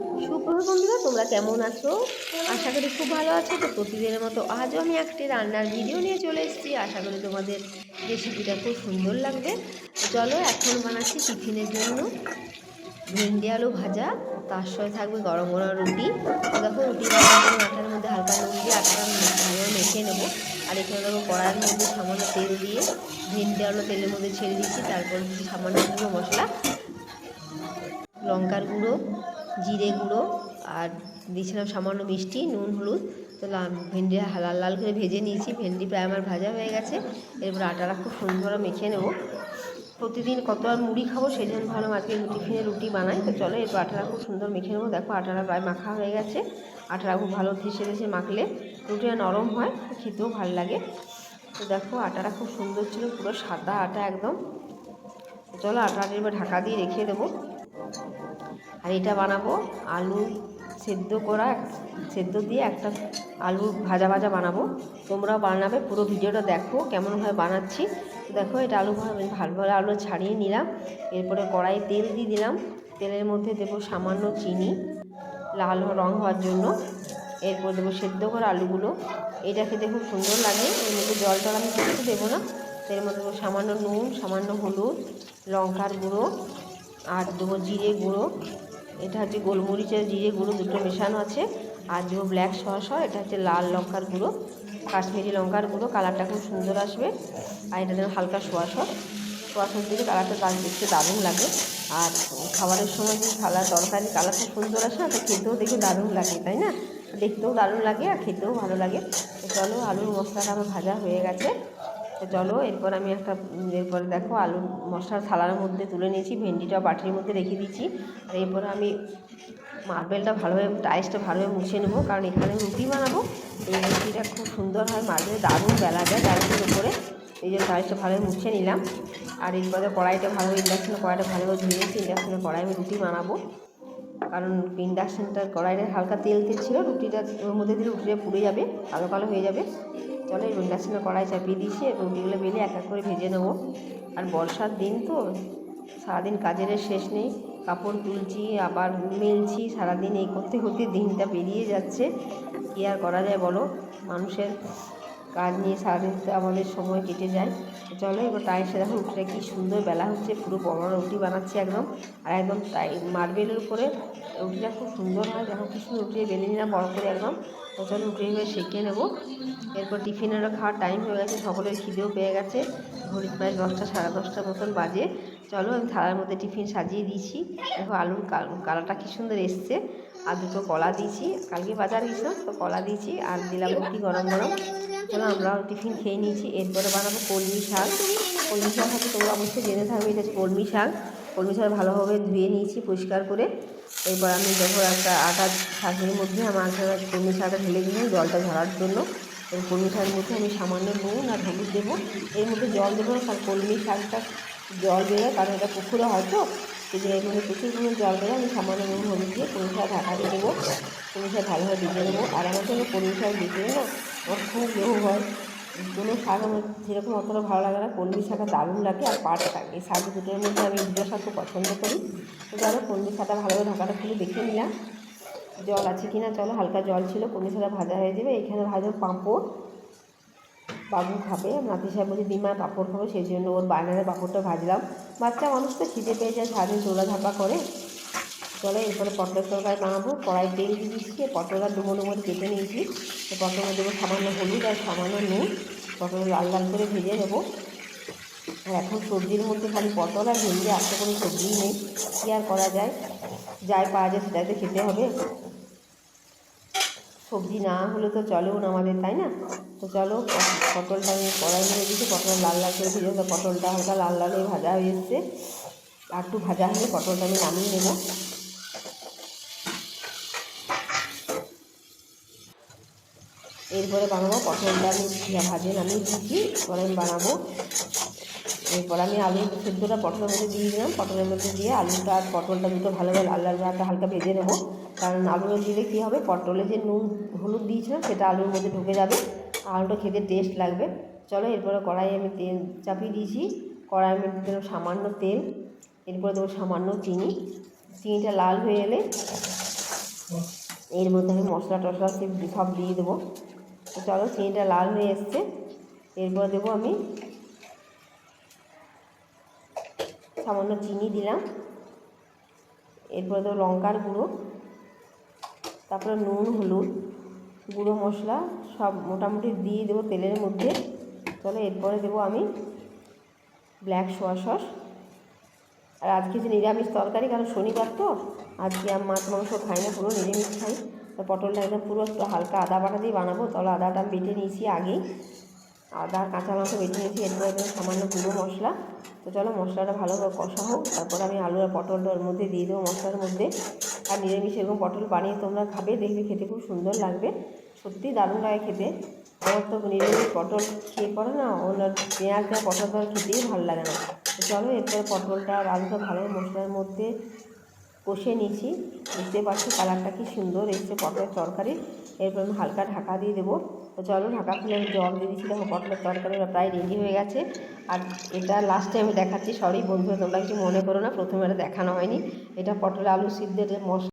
সুপ্রভাত বন্ধুরা, তোমরা কেমন আছো? আশা করি খুব ভালো আছো। তো প্রতিদিনের মতো আজও আমি একটি রান্নার ভিডিও নিয়ে চলে এসেছি। আশা করি তোমাদের রেসিপিটা খুব সুন্দর লাগবে। চলো, এখন বানাচ্ছি টিফিনের জন্য ভেন্ডি আলু ভাজা। তার সঙ্গে থাকবে গরম গরম রুটি। দেখো, রুটি বানানোর আটার মধ্যে হালকা নুন দিয়ে আটাটা ভালো মেখে নেব। আর এখানে দেখো, কড়াইয়ের মধ্যে সামান্য তেল দিয়ে ভেন্ডি আলু তেলের মধ্যে ছেড়ে দিচ্ছি। তারপর সামান্য গুঁড়ো মশলা, লঙ্কার গুঁড়ো জিরে গুঁড়ো আর দিয়েছিলাম সামান্য মিষ্টি, নুন, হলুদ। তো ভেন্ডি লাল লাল করে ভেজে নিয়েছি। ভেন্ডি প্রায় আমার ভাজা হয়ে গেছে। এরপর আটাটা খুব সুন্দর মেখে নেব। প্রতিদিন কত আর মুড়ি খাব সেই জন্য ভাবলাম আজকে টিফিনে রুটি বানাই। তো চলো এরপর আটাটা খুব সুন্দর মেখে নেব। দেখো আটাটা প্রায় মাখা হয়ে গেছে। আটাটা খুব ভালো ধেসে ধেসে মাখলে রুটিটা নরম হয়, খেতেও ভালো লাগে। তো দেখো আটাটা খুব সুন্দর ছিল, পুরো সাদা আটা একদম। চলো আটাটা এবার ঢাকা দিয়ে রেখে দেবো। আর এটা বানাবো আলু সেদ্ধ করা, সেদ্ধ দিয়ে একটা আলু ভাজা ভাজা বানাবো। তোমরাও বানাবে, পুরো ভিডিওটা দেখো কেমনভাবে বানাচ্ছি। দেখো, এটা আলু ভা- ভালো ভালো আলু ছাড়িয়ে নিলাম। এরপরে কড়াইয়ে তেল দিয়ে দিলাম। তেলের মধ্যে দেবো সামান্য চিনি, লাল রং হওয়ার জন্য। এরপর দেবো সেদ্ধ করা আলুগুলো। এটা খেতে খুব সুন্দর লাগে। এর মধ্যে জল টল আমি কিছু দেবো না। এর মধ্যে দেবো সামান্য নুন, সামান্য হলুদ, লঙ্কার গুঁড়ো, আর দেবো জিরে গুঁড়ো। এটা হচ্ছে গোলমরিচের জিরে গুঁড়ো, দুটো মেশানো আছে। আর দেবো ব্ল্যাক সস এটা হচ্ছে লাল লঙ্কার গুঁড়ো, কাশ্মীরি লঙ্কার গুঁড়ো, কালারটা খুব সুন্দর আসবে। আর এটা যেন হালকা সোয়া সস। সোয়া সস দিলে কালারটা দারুণ দেখতে দারুণ লাগে। আর খাবারের সময় যদি খালা তরকারি, কালার খুব সুন্দর আসে না, তো খেতেও দেখে দারুণ লাগে, তাই না? দেখতেও দারুণ লাগে আর খেতেও ভালো লাগে। চলো আলুর মশলাটা আমার ভাজা হয়ে গেছে। তো চলো, এরপর আমি একটা এরপরে দেখো আলুর মশলার থালার মধ্যে তুলে নিয়েছি, ভেন্ডিটা বাটির মধ্যে রেখে দিচ্ছি আর এরপর আমি মার্বেলটা ভালোভাবে, টাইসটা ভালোভাবে মুছে নেব, কারণ এখানে রুটি বানাবো, এই রুটিটা খুব সুন্দর হয়, মার্বেলে দারুণ বেলা যায় টাইসের উপরে। এই জন্য টাইসটা ভালোভাবে মুছে নিলাম। আর এরপরে কড়াইটা ভালোভাবে, ইন্ডাকশনে কড়াইটা ভালোভাবে ধুয়ে ধুয়েছি ইন্ডাকশনে কড়াই আমি রুটি বানাবো। কারণ ইন্ডাকশানটার কড়াইটা হালকা তেল তেল ছিল, রুটিটা ওর মধ্যে দিলে রুটিটা পুড়ে যাবে, কালো কালো হয়ে যাবে। চলো এই ইন্ডাকশানে কড়াই চাপিয়ে দিয়েছি রুটিগুলো বেলে এক এক করে ভেজে নেব। আর বর্ষার দিন তো সারাদিন কাজের শেষ নেই। কাপড় তুলছি, আবার মেলছি, সারাদিন এই করতে করতে দিনটা বেরিয়ে যাচ্ছে। কী আর করা যায় বলো? মানুষের কাজ নিয়ে সারাদিন আমাদের সময় কেটে যায়। চলো এবার টাইসে দেখো রুটিটা কী সুন্দর বেলা হচ্ছে, পুরো বড় রুটি বানাচ্ছি একদম। আর একদম টাই মার্বেলের উপরে রুটিটা খুব সুন্দর হয়, দেখো কি সুন্দর রুটি বেলে নিলাম বড় করে একদম। চলো রুটি এবার সেঁকে নেব। এরপর টিফিনেরও খাওয়ার টাইম হয়ে গেছে, সকলের খিদেও পেয়ে গেছে। ঘড়ি প্রায় দশটা, সাড়ে দশটার মতন বাজে। চলো আমি থালার মধ্যে টিফিন সাজিয়ে দিয়েছি। দেখো আলুর কাল- কালারটা কী সুন্দর এসছে। আর দুটো কলা দিয়েছি। কালকে বাজার গেছিলাম তো কলা দিয়েছি আর দিলাম রুটি গরম গরম। চলো আমরাও টিফিন খেয়ে নিয়েছি। এরপরে বানাবো কলমি শাক। কলমি শাক হচ্ছে তোমরা অবশ্যই জেনে থাকবে, এটা হচ্ছে কলমি শাক। কলমি শাক ভালোভাবে ধুয়ে নিয়েছি পরিষ্কার করে। এরপর আমি যখন একটা আটা শাকের মধ্যে আমার কলমি শাকটা ঢেলে দিলাম জলটা ঝরার জন্য। এই কলমি শাকের মধ্যে আমি সামান্য নুন আর হলুদ দেবো। এর মধ্যে জল দেবো না কলমি শাকটা জল বেরোয়, কারণ এটা পুকুরে হয় জন্য মধ্যে প্রচুর পরিমাণে জল বেরোয় আমি সামান্য নুন হলুদ দিয়ে কলমি ঢাকা দিয়ে দেবো। শাক ভালোভাবে ভিজে নেব আর আমার জন্য কলমি শাক ভিজে না আমার খুব লোভ হয়। কোনো শাক আমার সেরকম অতটা ভালো লাগে না। কলমি শাকটা দারুণ লাগে আর পাট শাক। এই শাক দুটোর মধ্যে আমি দুটো শাক খুব পছন্দ করি। তো চলো কলমি শাকটা ভালোভাবে ঢাকাটা খুলে দেখে নিলাম। জল আছে কি না চলো হালকা জল ছিল কলমি শাকটা ভাজা হয়ে যাবে। এখানে ভাজা পাঁপড়। বাবু খাবে নাতি সাহেব বলছে দিমা পাঁপড় খাব সেই জন্য ওর বায়নারে পাঁপড়টা ভাজলাম। বাচ্চা মানুষ তো খিদে পেয়ে যায়, সারাদিন দৌড়াধাপা করে। চলো এরপরে পটলের তরকারি বানাবো, কড়াই তেল দিয়ে দিচ্ছি পটলটা ডুমো ডুমো কেটে নিয়েছি। তো পটলে দেবো সামান্য হলুদ আর সামান্য নুন। পটল লাল লাল করে ভেজে নেব। আর এখন সবজির মধ্যে খালি পটল আর ভেন্ডি আসতে কোনো সবজিই নেই। কী আর করা যায়? যাই পাওয়া যায় সেটাই তো খেতে হবে। সবজি না হলে তো চলেও না আমাদের, তাই না? তো চলো, পটলটা আমি কড়াই মেরে দিচ্ছি পটল লাল লাল করে ভেজে তো পটলটা হালকা লাল লাল হয়ে ভাজা হয়ে এসছে। আর একটু ভাজা হলে পটলটা আমি নামিয়ে নেব। এরপরে বানাবো পটলটা, আমি ভাজে নামিয়ে দিয়েছি। এরপরে আমি বানাবো, এরপর আমি আলু সেদ্ধটা পটলের মধ্যে দিয়ে দিলাম। পটলের মধ্যে দিয়ে আলুটা আর পটলটা দুটো ভালোভাবে লাল লাল হালকা ভেজে নেব। কারণ আলুটা দিলে কী হবে? পটলে যে নুন, হলুদ দিয়েছিলাম, সেটা আলুর মধ্যে ঢুকে যাবে। আলুটা খেতে টেস্ট লাগবে। চলো, এরপরে কড়াই আমি তেল চাপিয়ে দিয়েছি। কড়াইয়ের মধ্যে দিলাম সামান্য তেল। এরপরে দেবো সামান্য চিনি। চিনিটা লাল হয়ে এলে এর মধ্যে আমি মশলা টশলা সব দিয়ে দেবো। চলো, চিনিটা লাল হয়ে এসছে। এরপর দেবো আমি সামান্য চিনি দিলাম। এরপরে দেবো লঙ্কার গুঁড়ো। তারপরে নুন, হলুদ, গুঁড়ো মশলা, সব মোটামুটি দিয়ে দেবো তেলের মধ্যে। তাহলে এরপরে দেবো আমি ব্ল্যাক সোয়া সস আর আজকে যে নিরামিষ তরকারি, কারণ শনিবার তো, আজকে আমি মাছ, মাংস খাই না, পুরো নিরামিষ খাই। পটলটা একদম পুরো একটু হালকা আদা বাটা দিয়ে বানাবো, তাহলে আদাটা আমি বেটে নিয়েছি আগেই। আদা, কাঁচা লঙ্কা বেটে নিয়েছি, এরপরে দেবো সামান্য গুঁড়ো মশলা। তো চলো মশলাটা ভালোভাবে কষা হোক, তারপর আমি আলু আর পটলটা ওর মধ্যে দিয়ে দেবো মশলার মধ্যে। আর নিরামিষ এরকম পটল বানিয়ে তোমরা খাবে, দেখবে খেতে খুব সুন্দর লাগবে। সত্যি দারুণ লাগে খেতে। আমার তো নিরামিষ পটল খেয়ে পড়ে না ওনার পেঁয়াজ দেওয়া পটল তো খেতেই ভালো লাগে না। তো চলো এরপরে পটলটা আর আলুটা ভালো মশলার মধ্যে কষে নিয়েছি। বুঝতে পারছি কালারটা কি সুন্দর এসছে পটলের তরকারি। এরপর আমি হালকা ঢাকা দিয়ে দেবো। তো চলো ঢাকা খুলে আমি জল দিয়ে দিচ্ছি দেখো পটলের তরকারি প্রায় রেডি হয়ে গেছে। আর এটা লাস্টে আমি দেখাচ্ছি সরি বন্ধুরা, তোমরা কিছু মনে করো না প্রথমে এটা দেখানো হয়নি। এটা পটল আলু সিদ্ধের মশলা